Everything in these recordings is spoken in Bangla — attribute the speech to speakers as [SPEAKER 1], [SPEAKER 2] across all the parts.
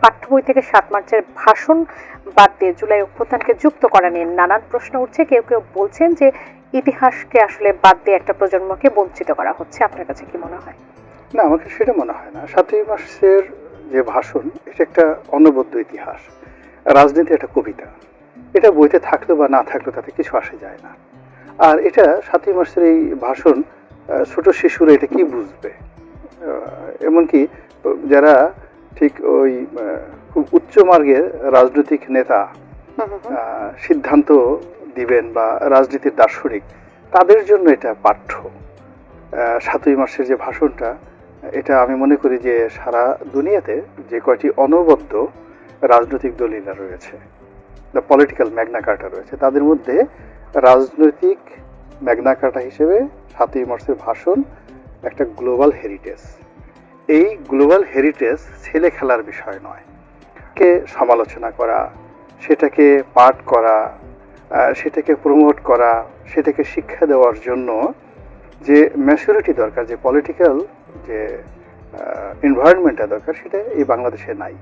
[SPEAKER 1] পাঠ্য বই থেকে সাত মার্চের ভাষণ বাদ দিয়ে জুলাই অভ্যুত্থানকে যুক্ত করা নিয়ে নানান প্রশ্ন উঠছে। কেউ কেউ বলছেন যে ইতিহাসকে আসলে বাদ দিয়ে একটা প্রজন্মকে বঞ্চিত করা হচ্ছে। আপনার কাছে কি মনে হয়?
[SPEAKER 2] না, আমাকে সেটা মনে হয় না। সাতই মাসের যে ভাষণ, এটা একটা অনবদ্য ইতিহাস। রাজনীতি একটা কবিতা। এটা বইতে থাকল বা না থাকল তাতে কিছু আসে যায় না। আর এটা সাতই মাসের এই ভাষণ ছোট শিশুরা এটা কি বুঝবে? এমনকি যারা ঠিক ওই খুব উচ্চ মার্গের রাজনৈতিক নেতা সিদ্ধান্ত দিবেন বা রাজনীতির দার্শনিক তাদের জন্য এটা পাঠ্য। সাতই মাসের যে ভাষণটা এটা আমি মনে করি যে সারা দুনিয়াতে যে কয়টি অনবদ্য রাজনৈতিক দলিলা রয়েছে দ্য পলিটিক্যাল ম্যাগনা কার্টা রয়েছে তাদের মধ্যে রাজনৈতিক ম্যাগনা কার্টা হিসেবে সাতই মার্চের ভাষণ একটা গ্লোবাল হেরিটেজ এই গ্লোবাল হেরিটেজ ছেলে খেলার বিষয় নয়। কে সমালোচনা করা, সেটাকে পাঠ করা সেটাকে প্রমোট করা, সেটাকে শিক্ষা দেওয়ার জন্য যে ম্যাচুরিটি দরকার, যে পলিটিক্যাল যে এনভায়রনমেন্টটা দরকার, সেটা এই বাংলাদেশে নাই।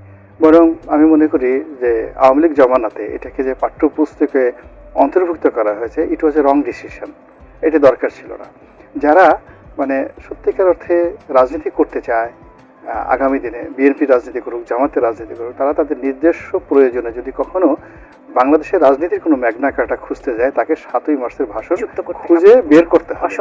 [SPEAKER 2] বরং আমি মনে করি যে আওয়ামী লীগ জমানাতে এটাকে যে পাঠ্যপুস্তকে অন্তর্ভুক্ত করা হয়েছে ইট ওয়াজ এ রং ডিসিশন এটা দরকার ছিল না। যারা মানে সত্যিকার অর্থে রাজনীতি করতে চায় আগামী দিনে বিএনপি রাজনীতি করুক জামাতের রাজনীতি করুক তারা তাদের নিজস্ব প্রয়োজনে যদি কখনো বাংলাদেশের রাজনীতির কোনো ম্যাগনা কাটা খুঁজতে যায় তাকে সাতই মার্চের ভাষণ। খুঁজে বের করতে হবে